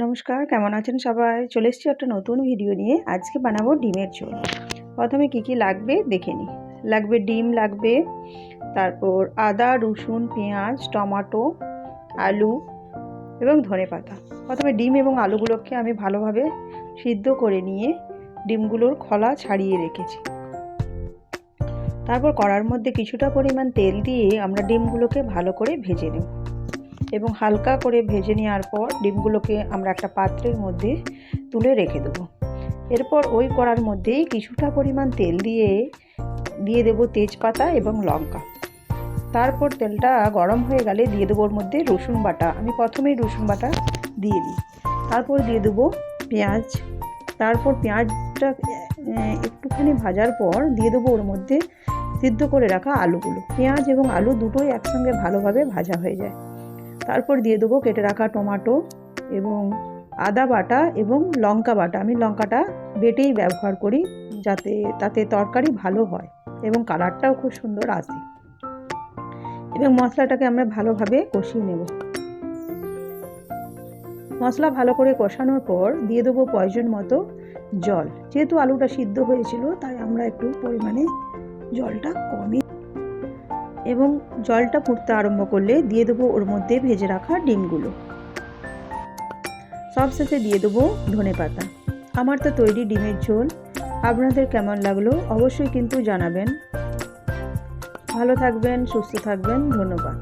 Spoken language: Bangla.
নমস্কার, কেমন আছেন সবাই? চলে এসেছি একটা নতুন ভিডিও নিয়ে। আজকে বানাবো ডিমের ঝোল। প্রথমে কি কি লাগবে দেখে নিই। লাগবে ডিম লাগবে, তারপর আদা, রসুন, পেঁয়াজ, টমাটো, আলু এবং ধনে পাতা প্রথমে ডিম এবং আলুগুলোকে আমি ভালোভাবে সিদ্ধ করে নিয়ে ডিমগুলোর খোলা ছাড়িয়ে রেখেছি। তারপর কড়ার মধ্যে কিছুটা পরিমাণ তেল দিয়ে আমরা ডিমগুলোকে ভালো করে ভেজে নেব। এবং হালকা করে ভেজে নেওয়ার পর ডিমগুলোকে আমরা একটা পাত্রের মধ্যে তুলে রেখে দেবো। এরপর ওই কড়ার মধ্যেই কিছুটা পরিমাণ তেল দিয়ে দিয়ে দেবো তেজপাতা এবং লঙ্কা। তারপর তেলটা গরম হয়ে গেলে দিয়ে দেবো ওর মধ্যে রসুন বাটা। আমি প্রথমেই রসুন বাটা দিয়ে দিই। তারপর দিয়ে দেবো পেঁয়াজ। তারপর পেঁয়াজটা একটুখানি ভাজার পর দিয়ে দেবো ওর মধ্যে সিদ্ধ করে রাখা আলুগুলো। পেঁয়াজ এবং আলু দুটোই একসঙ্গে ভালোভাবে ভাজা হয়ে যায়। তারপর দিয়ে দেবো কেটে রাখা টমাটো এবং আদা বাটা এবং লঙ্কা বাটা। আমি লঙ্কাটা বেটেই ব্যবহার করি যাতে তাতে তরকারি ভালো হয় এবং কালারটাও খুব সুন্দর আসে। এবং মশলাটাকে আমরা ভালোভাবে কষিয়ে নেব। মশলা ভালো করে কষানোর পর দিয়ে দেবো প্রয়োজন মতো জল। যেহেতু আলুটা সিদ্ধ হয়েছিল, তাই আমরা একটু পরিমাণে জলটা কমই এবং জলটা ফুটতে আরম্ভ করলে দিয়ে দেবো ওর মধ্যে ভেজে রাখা ডিমগুলো। সবশেষে দিয়ে দেবো ধনে পাতা। আমার তো তৈরি ডিমের ঝোল। আপনাদের কেমন লাগল অবশ্যই কিন্তু জানাবেন। ভালো থাকবেন, সুস্থ থাকবেন, ধন্যবাদ।